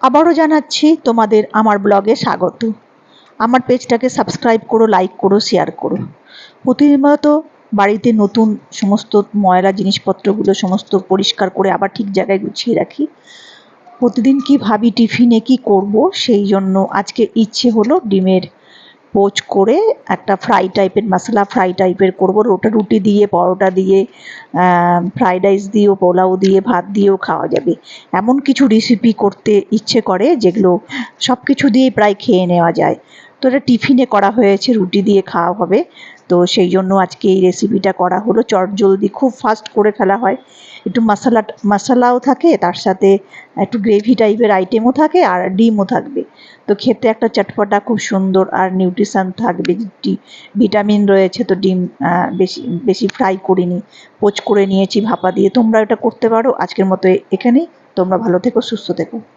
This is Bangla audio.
আবারও জানাচ্ছি, তোমাদের আমার ব্লগে স্বাগত। আমার পেজটাকে সাবস্ক্রাইব করো লাইক করো শেয়ার করো। প্রতিনিয়ত বাড়িতে নতুন সমস্ত ময়লা জিনিসপত্রগুলো সমস্ত পরিষ্কার করে আবার ঠিক জায়গায় গুছিয়ে রাখি। প্রতিদিন কি ভাবি টিফিনে কি করব, সেই জন্য আজকে ইচ্ছে হলো ডিমের পোচ করে একটা ফ্রাই টাইপের, মশলা ফ্রাই টাইপের করব। রোটা রুটি দিয়ে, পরোটা দিয়ে ফ্রাইড রাইস দিয়েও, পোলাও দিয়ে, ভাত দিয়েও খাওয়া যাবে। এমন কিছু রেসিপি করতে ইচ্ছে করে যেগুলো সব কিছু দিয়ে প্রায় খেয়ে নেওয়া যায়। তো এটা টিফিনে করা হয়েছে, রুটি দিয়ে খাওয়া হবে। তো সেই জন্য আজকে এই রেসিপিটা করা হলো। চট জলদি, খুব ফাস্ট করে ফেলা হয়। একটু মশলা, মশলাও থাকে, তার সাথে একটু গ্রেভি টাইপের আইটেমও থাকে আর ডিমও থাকবে। তো খেতে একটা চটপটা খুব সুন্দর আর নিউট্রিশান থাকবে। ভিটামিন রয়েছে তো ডিম বেশি বেশি ফ্রাই করিনি। পোচ করে নিয়েছি, ভাপা দিয়ে। তোমরা এটা করতে পারো। আজকের মতো এখানেই। তোমরা ভালো থেকো, সুস্থ থেকো।